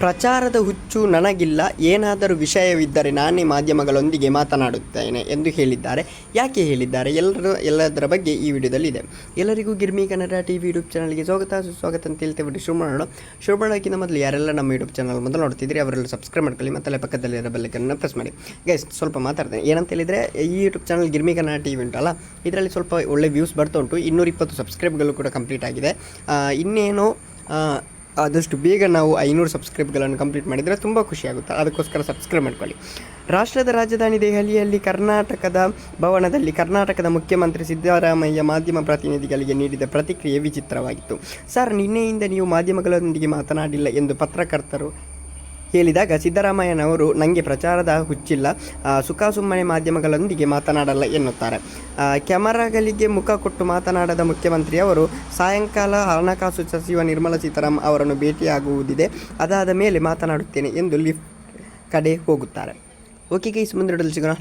ಪ್ರಚಾರದ ಹುಚ್ಚು ನನಗಿಲ್ಲ, ಏನಾದರೂ ವಿಷಯವಿದ್ದರೆ ನಾನೇ ಮಾಧ್ಯಮಗಳೊಂದಿಗೆ ಮಾತನಾಡುತ್ತೇನೆ ಎಂದು ಹೇಳಿದ್ದಾರೆ. ಯಾಕೆ ಹೇಳಿದ್ದಾರೆ? ಎಲ್ಲರೂ, ಎಲ್ಲದರ ಬಗ್ಗೆ ಈ ವಿಡಿಯೋದಲ್ಲಿ ಇದೆ ಎಲ್ಲರಿಗೂ Girmi Kannada T V YouTube ಚಾನಲ್ಗೆ ಸ್ವಾಗತ. ಸುಸ್ವಾಗತ ಅಂತ ಹೇಳ್ತೇವೆ ಬಿಟ್ಟು ಶುರು ಮಾಡೋಣ. ಶುರು ಮೊದಲು ಯಾರೆಲ್ಲ ನಮ್ಮ ಯೂಟ್ಯೂಬ್ ಚಾನಲ್ ಮೊದಲು ನೋಡ್ತಿದ್ರಿ ಅವರೆಲ್ಲ ಸಬ್ಸ್ಕ್ರೈಬ್ ಮಾಡ್ಕೊಳ್ಳಿ, ಮತ್ತೆ ಪಕ್ಕದಲ್ಲಿ ಬೆಲ್ಲಕ್ಕನ್ನು ಪ್ರೆಸ್ ಮಾಡಿ. ಗೈಸ್ ಸ್ವಲ್ಪ ಮಾತಾಡ್ತೇನೆ. ಏನಂತ ಹೇಳಿದರೆ, ಈ YouTube channel Girmi Kannada T V ಉಂಟಲ್ಲ, ಇದರಲ್ಲಿ ಸ್ವಲ್ಪ ಒಳ್ಳೆ ವ್ಯೂಸ್ ಬರ್ತಾ ಉಂಟು. ಇನ್ನೂರಿಪ್ಪತ್ತು ಸಬ್ಸ್ಕ್ರೈಬ್ಗಳು ಕೂಡ ಕಂಪ್ಲೀಟ್ ಆಗಿದೆ. ಇನ್ನೇನು ಆದಷ್ಟು ಬೇಗ ನಾವು ಐನೂರು ಸಬ್ಸ್ಕ್ರೈಬ್ಗಳನ್ನು ಕಂಪ್ಲೀಟ್ ಮಾಡಿದರೆ ತುಂಬ ಖುಷಿಯಾಗುತ್ತೆ. ಅದಕ್ಕೋಸ್ಕರ ಸಬ್ಸ್ಕ್ರೈಬ್ ಮಾಡ್ಕೊಳ್ಳಿ. ರಾಷ್ಟ್ರದ ರಾಜಧಾನಿ ದೆಹಲಿಯಲ್ಲಿ ಕರ್ನಾಟಕದ ಭವನದಲ್ಲಿ ಕರ್ನಾಟಕದ ಮುಖ್ಯಮಂತ್ರಿ ಸಿದ್ದರಾಮಯ್ಯ ಮಾಧ್ಯಮ ಪ್ರತಿನಿಧಿಗಳಿಗೆ ನೀಡಿದ ಪ್ರತಿಕ್ರಿಯೆ ವಿಚಿತ್ರವಾಗಿತ್ತು. ಸರ್, ನಿನ್ನೆಯಿಂದ ನೀವು ಮಾಧ್ಯಮಗಳೊಂದಿಗೆ ಮಾತನಾಡಿಲ್ಲ ಎಂದು ಪತ್ರಕರ್ತರು ಹೇಳಿದಾಗ ಸಿದ್ದರಾಮಯ್ಯನವರು ನನಗೆ ಪ್ರಚಾರದ ಹುಚ್ಚಿಲ್ಲ. ಸುಖ ಸುಮ್ಮನೆ ಮಾಧ್ಯಮಗಳೊಂದಿಗೆ ಮಾತನಾಡಲ್ಲ ಎನ್ನುತ್ತಾರೆ. ಕ್ಯಾಮರಾಗಳಿಗೆ ಮುಖ ಕೊಟ್ಟು ಮಾತನಾಡದ ಮುಖ್ಯಮಂತ್ರಿಯವರು, ಸಾಯಂಕಾಲ ಹಣಕಾಸು ಸಚಿವ ನಿರ್ಮಲಾ ಸೀತಾರಾಮನ್ ಅವರನ್ನು ಭೇಟಿಯಾಗುವುದಿದೆ. ಅದಾದ ಮೇಲೆ ಮಾತನಾಡುತ್ತೇನೆ ಎಂದು ಲಿಫ್ಟ್ ಕಡೆ ಹೋಗುತ್ತಾರೆ. ಓಕೆ ಗೈಸ್ ಮುಂದೆ ಸಿಗೋಣ.